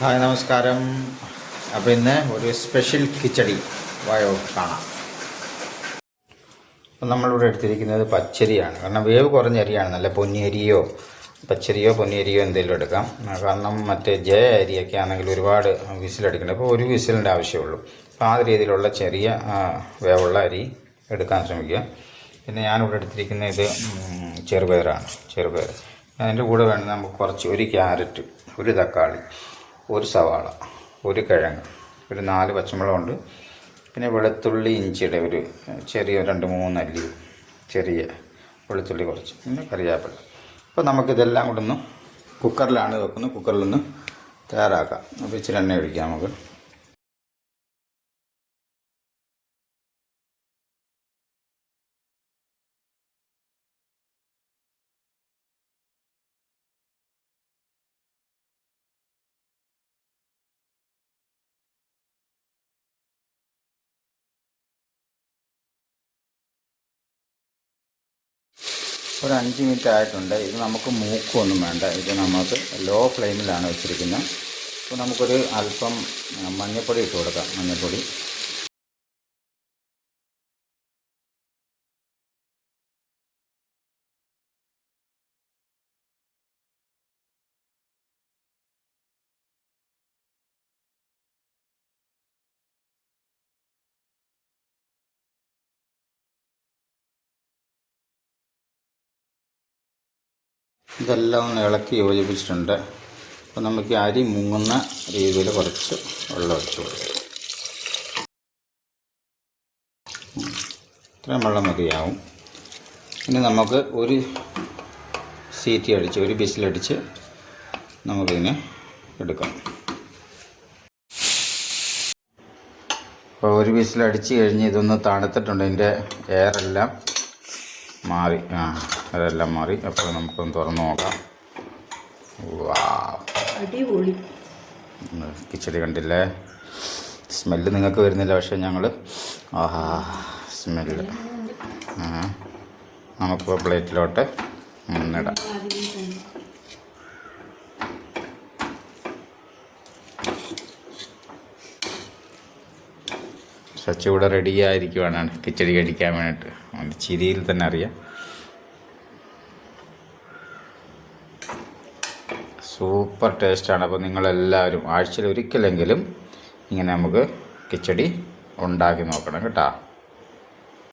Hi നമസ്കാരം. അപ്പോൾ ഇന്ന് ഒരു സ്പെഷ്യൽ കിച്ചടി വായോ കാണാം. അപ്പം നമ്മളിവിടെ എടുത്തിരിക്കുന്നത് പച്ചരിയാണ്. കാരണം വേവ് കുറഞ്ഞ അരിയാണ്. നല്ല പൊന്നിയരിയോ പച്ചരിയോ പൊന്നിയരിയോ എന്തെങ്കിലും എടുക്കാം. കാരണം മറ്റേ ജയ അരിയൊക്കെ ആണെങ്കിൽ ഒരുപാട് വിസിലടിക്കണം അപ്പോൾ ഒരു വിസിലിന്റെ ആവശ്യമുള്ളൂ. അപ്പോൾ ആ രീതിയിലുള്ള ചെറിയ വേവുള്ള അരി എടുക്കാൻ ശ്രമിക്കുക. പിന്നെ ഞാനിവിടെ എടുത്തിരിക്കുന്ന ഇത് ചെറുപയറാണ്. ചെറുപയർ. അതിന്റെ കൂടെ വേണം നമുക്ക് കുറച്ച് ഒരു ക്യാരറ്റ് ഒരു തക്കാളി ഒരു സവാള ഒരു കിഴങ്ങ് ഒരു നാല് പച്ചമുളകുണ്ട്. പിന്നെ വെളുത്തുള്ളി ഇഞ്ചിയുടെ ഒരു ചെറിയ രണ്ട് മൂന്നല്ലി ചെറിയ വെളുത്തുള്ളി കുറച്ച് പിന്നെ കറിവേപ്പില. അപ്പോൾ നമുക്കിതെല്ലാം കൂടെ ഒന്ന് കുക്കറിലാണ് വെക്കുന്നത്. കുക്കറിലൊന്ന് തയ്യാറാക്കാം. അപ്പോൾ ഇച്ചിരി എണ്ണ ഒഴിക്കാം നമുക്ക്. ഒരു അഞ്ച് മിനിറ്റ് ആയിട്ടുണ്ട് ഇത് നമുക്ക് മൂക്കൊന്നും വേണ്ട. ഇത് നമുക്ക് ലോ ഫ്ലെയിമിലാണ് വെച്ചിരിക്കുന്നത്. അപ്പോൾ നമുക്കൊരു അല്പം മഞ്ഞൾപ്പൊടി ഇട്ട് കൊടുക്കാം. മഞ്ഞൾപ്പൊടി ഇതെല്ലാം ഒന്ന് ഇളക്കി യോജിപ്പിച്ചിട്ടുണ്ട്. അപ്പോൾ നമുക്ക് അരി മുങ്ങുന്ന രീതിയിൽ കുറച്ച് വെള്ളം ഒഴിച്ച് കൊടുക്കും. ഇത്രയും വെള്ളം മതിയാവും. ഇനി നമുക്ക് ഒരു സീറ്റി അടിച്ച് ഒരു ബിസിലടിച്ച് നമുക്കിതിനെ എടുക്കാം. അപ്പോൾ ഒരു ബിസിലടിച്ച് കഴിഞ്ഞ് ഇതൊന്ന് തണുത്തിട്ടുണ്ട്. ഇതിന്റെ എയറെല്ലാം മാറി. ആ അതെല്ലാം മാറി. അപ്പോൾ നമുക്കൊന്ന് തുറന്നു നോക്കാം. അടിപൊളി. കിച്ചടി കണ്ടില്ലേ? സ്മെല്ല് നിങ്ങൾക്ക് വരുന്നില്ല പക്ഷേ ഞങ്ങൾ ആഹാ സ്മെല്ല്. നമുക്കിപ്പോൾ പ്ലേറ്റിലോട്ട് മുന്നിടാം സച്ച് ഇവിടെ റെഡി ആയിരിക്കുവാണ് കിച്ചടി കഴിക്കാൻ വേണ്ടിയിട്ട്. അവന്റെ ചിരിയിൽ തന്നെ അറിയാം. സൂപ്പർ ടേസ്റ്റാണ് അപ്പോൾ നിങ്ങളെല്ലാവരും ആഴ്ചയിൽ ഒരിക്കലെങ്കിലും ഇങ്ങനെ നമുക്ക് കിച്ചടി ഉണ്ടാക്കി നോക്കണം കേട്ടോ.